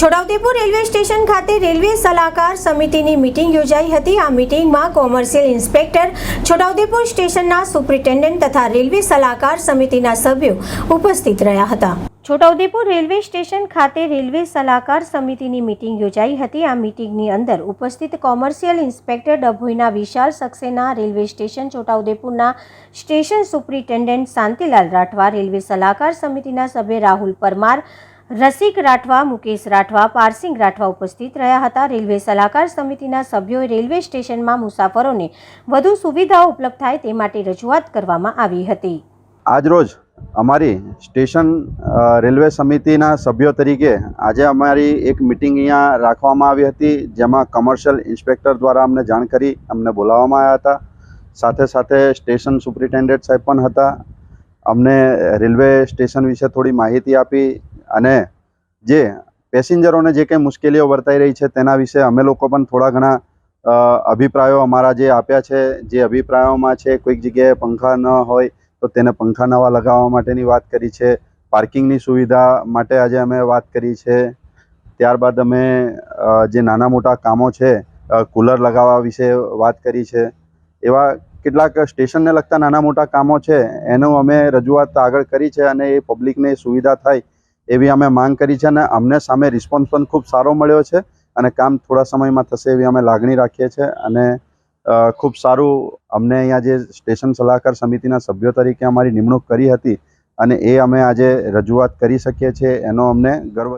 Chhota Udepur railway station ખાતે railway સલાહકાર સમિતિની મિટિંગ યોજાઈ હતી. આ મિટિંગમાં કોમર્શિયલ ઇન્સ્પેક્ટર, છોટાઉદેપુર સ્ટેશનના સુપ્રિન્ટેન્ડન્ટ તથા રેલવે સલાહકાર સમિતિના સભ્યો ઉપસ્થિત રહ્યા હતા. છોટાઉદેપુર રેલવે સ્ટેશન ખાતે રેલવે સલાહકાર સમિતિની મિટિંગ યોજાઈ હતી. આ મિટિંગની અંદર ઉપસ્થિત કોમર્શિયલ ઇન્સ્પેક્ટર ડભોઈના Vishal Saxena, railway station છોટાઉદેપુરના station superintendent Shantilal Rathwa, railway સલાહકાર સમિતિના સભ્ય રાહુલ પરમાર રસિક રાઠવા, મુકેશ રાઠવા, પારસિંગ રાઠવા ઉપસ્થિત રહ્યા હતા. રેલવે સલાહકાર સમિતિના સભ્યોએ રેલવે સ્ટેશનમાં મુસાફરોને વધુ સુવિધાઓ ઉપલબ્ધ થાય તે માટે રજૂઆત કરવામાં આવી હતી. આજરોજ અમારી સ્ટેશન રેલવે સમિતિના સભ્યો તરીકે આજે અમારી એક મિટિંગ અહીંયા રાખવામાં આવી હતી, જેમાં કમર્શિયલ ઇન્સ્પેક્ટર દ્વારા અમને જાણ કરી, અમને બોલાવવામાં આવ્યા હતા. સાથે સાથે સ્ટેશન સુપ્રિન્ટેન્ડન્ટ સાહેબ પણ હતા. અમને રેલવે સ્ટેશન વિશે થોડી માહિતી આપી અને જે પેસેન્જરોને જે કંઈ મુશ્કેલીઓ વર્તાઈ રહી છે તેના વિશે અમે લોકો પણ થોડા ઘણા અભિપ્રાયો અમારા જે આપ્યા છે, જે અભિપ્રાયોમાં છે, કોઈક જગ્યાએ પંખા ન હોય તો તેને પંખા નવા લગાવવા માટેની વાત કરી છે, પાર્કિંગની સુવિધા માટે આજે અમે વાત કરી છે, ત્યારબાદ અમે જે નાના મોટા કામો છે કુલર લગાવવા વિશે વાત કરી છે, એવા કેટલાક સ્ટેશનને લગતા નાના મોટા કામો છે, એનું અમે રજૂઆત આગળ કરી છે અને એ પબ્લિકને સુવિધા થાય એવી અમે માંગ કરી છે અને અમને સામે રિસ્પોન્સ પણ ખૂબ સારો મળ્યો છે અને કામ થોડા સમયમાં થશે એવી અમે લાગણી રાખીએ છીએ અને ખૂબ સારું અમને અહીંયા જે સ્ટેશન સલાહકાર સમિતિના સભ્યો તરીકે અમારી નિમણૂક કરી હતી અને એ અમે આજે રજૂઆત કરી શકીએ છીએ. એનો અમને ગર્વ